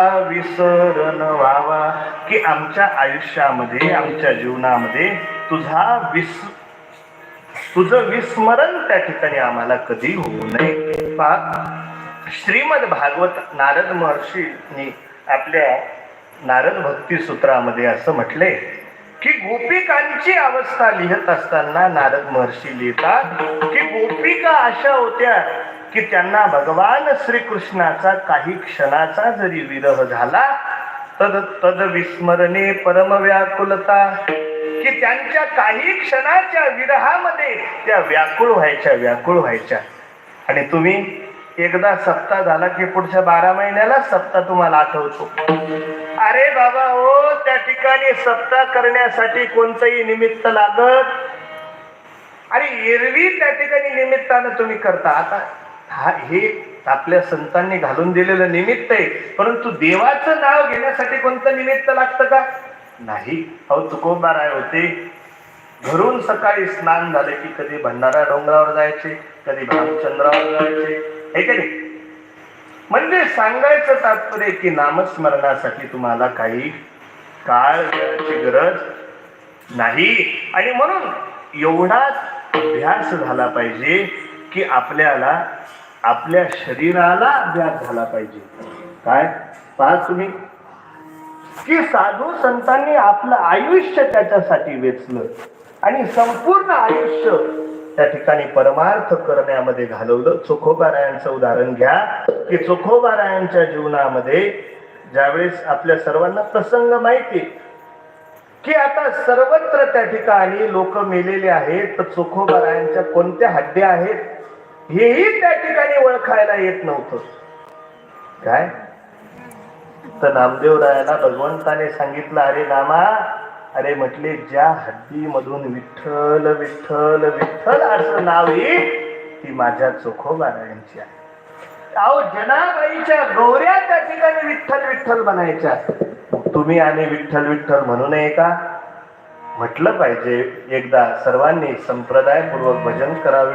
विसरण व्हावा की आमच्या आयुष्यामध्ये आमच्या जीवनामध्ये तुझा विस तुझं विस्मरण त्या ठिकाणी आम्हाला कधी होऊ नये. श्रीमद भागवत नारद महर्षींनी आपल्या नारद भक्ती सूत्रामध्ये असं म्हटले की गोपिकांची अवस्था लिहित असताना नारद महर्षी लिहितात की गोपिका अशा होत्या की त्यांना भगवान श्रीकृष्णाचा काही क्षणाचा जरी विरह झाला तद तद विस्मरणे परम व्याकुलता की त्यांच्या काही क्षणाच्या विरहामध्ये त्या व्याकुळ व्हायच्या व्याकुळ व्हायच्या. आणि तुम्ही एकदा सप्ताह झाला की पुढच्या बारा महिन्याला सप्ताह तुम्हाला आठवतो. अरे बाबा हो त्या ठिकाणी सप्ताह करण्यासाठी कोणतंही निमित्त लागत? आणि एरवी त्या ठिकाणी निमित्तानं तुम्ही करता. आता हा हे आपल्या संतांनी घालून दिलेलं निमित्त आहे. परंतु देवाचं नाव घेण्यासाठी कोणतं निमित्त लागतं का? नाही. अहो तुकोबाराय होते. घरून सकाळी स्नान झाले की कधी भंडारा डोंगरावर जायचे कधी भामचंद्रावर जायचे. हे का नाही? म्हणजे सांगायचं तात्पर्य की नामस्मरणासाठी तुम्हाला काही काळ वेळाची गरज नाही. आणि म्हणून एवढाच अभ्यास झाला पाहिजे की आपल्याला आपल्या शरीराला अभ्यास झाला पाहिजे. काय? पहा तुम्ही. की साधू संतांनी आपलं आयुष्य त्याच्यासाठी वेचलं आणि संपूर्ण आयुष्य त्या ठिकाणी परमार्थ करण्यामध्ये घालवलं. चोखोबारायांचं उदाहरण घ्या. की चोखोबारायांच्या जीवनामध्ये ज्यावेळेस आपल्या सर्वांना प्रसंग माहिती की आता सर्वत्र त्या ठिकाणी लोक मेलेले आहेत तर चोखोबारायांच्या कोणत्या हड्ड्या आहेत? हेही त्या ठिकाणी ओळखायला येत नव्हतं. काय? तर नामदेव रायाला भगवंताने सांगितलं अरे नामा अरे म्हटले ज्या हद्दीमधून विठ्ठल विठ्ठल विठ्ठल असं नाव येईल ती माझ्या चोखोबारायांची आहे. अहो जनाबाईच्या गौऱ्या त्या ठिकाणी विठ्ठल विठ्ठल बनायच्या तुम्ही आणि विठ्ठल विठ्ठल म्हणू नये का? म्हटलं पाहिजे. एकदा सर्वांनी संप्रदायपूर्वक भजन करावे.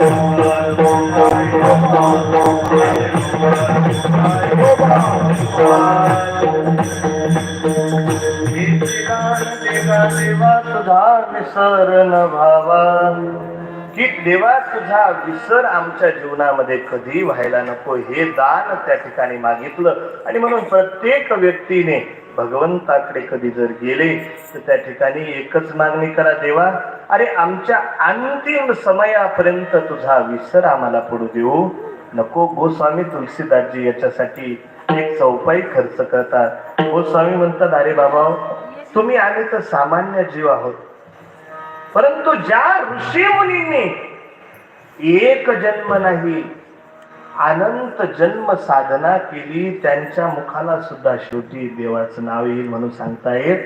देवा विसरण न भावा की देवा तुझा विसर आमच्या जीवनामध्ये कधी व्हायला नको. हे दान त्या ठिकाणी मागितलं. आणि म्हणून प्रत्येक व्यक्तीने भगवंताकडे कधी जर गेले तर त्या ठिकाणी एकच मागणी करा देवा अरे आमच्या अंतिम समयापर्यंत तुझा विसर आम्हाला पडू देऊ नको. गोस्वामी तुलसीदासजी याच्यासाठी एक चौपाई खर्च करतात. गोस्वामी म्हणतात अरे बाबा तुम्ही आम्ही तर सामान्य जीव आहोत. परंतु ज्या ऋषी मुनींनी एक जन्म नाही अनंत जन्म साधना केली त्यांच्या मुखाला सुद्धा शेवटी देवाचं नाव येईल म्हणून सांगता येत.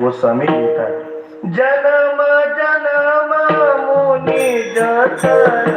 गोस्वामी लिहितात जन्म जन्म मुनी जतन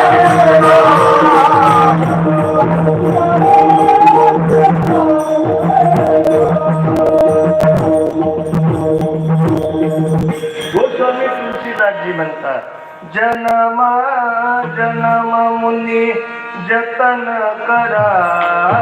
जनमा जनम मुनि जतन कराई।